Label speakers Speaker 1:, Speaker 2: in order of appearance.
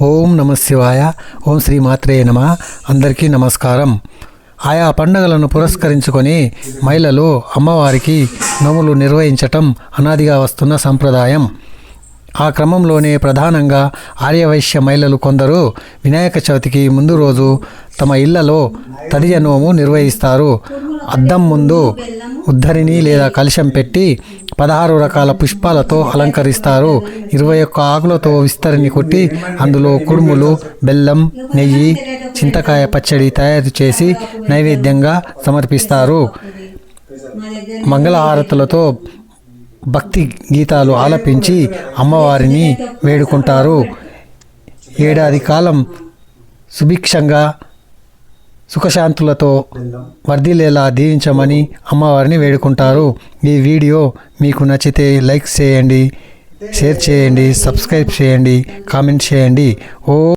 Speaker 1: ఓం నమ శివాయ. ఓం శ్రీ మాత్రే నమ. అందరికీ నమస్కారం. ఆయా పండుగలను పురస్కరించుకొని మహిళలు అమ్మవారికి నోములు నిర్వహించటం అనాదిగా వస్తున్న సంప్రదాయం. ఆ క్రమంలోనే ప్రధానంగా ఆర్యవైశ్య మహిళలు కొందరు వినాయక చవితికి ముందు రోజు తమ ఇళ్ళలో తదియ నోము నిర్వహిస్తారు. అద్దం ముందు ఉద్ధరిణి లేదా కలశం పెట్టి పదహారు రకాల పుష్పాలతో అలంకరిస్తారు. ఇరవై ఒక్క ఆకులతో విస్తరిని కొట్టి అందులో కుడుములు బెల్లం నెయ్యి చింతకాయ పచ్చడి తయారు చేసి నైవేద్యంగా సమర్పిస్తారు. మంగళహారతులతో భక్తి గీతాలు ఆలపించి అమ్మవారిని వేడుకుంటారు. ఏడాది కాలం సుభిక్షంగా సుఖశాంతులతో వర్ధిలేలా దీవించమని అమ్మవారిని వేడుకుంటారు. ఈ వీడియో మీకు నచ్చితే లైక్ చేయండి షేర్ చేయండి సబ్స్క్రైబ్ చేయండి కామెంట్ చేయండి. ఓ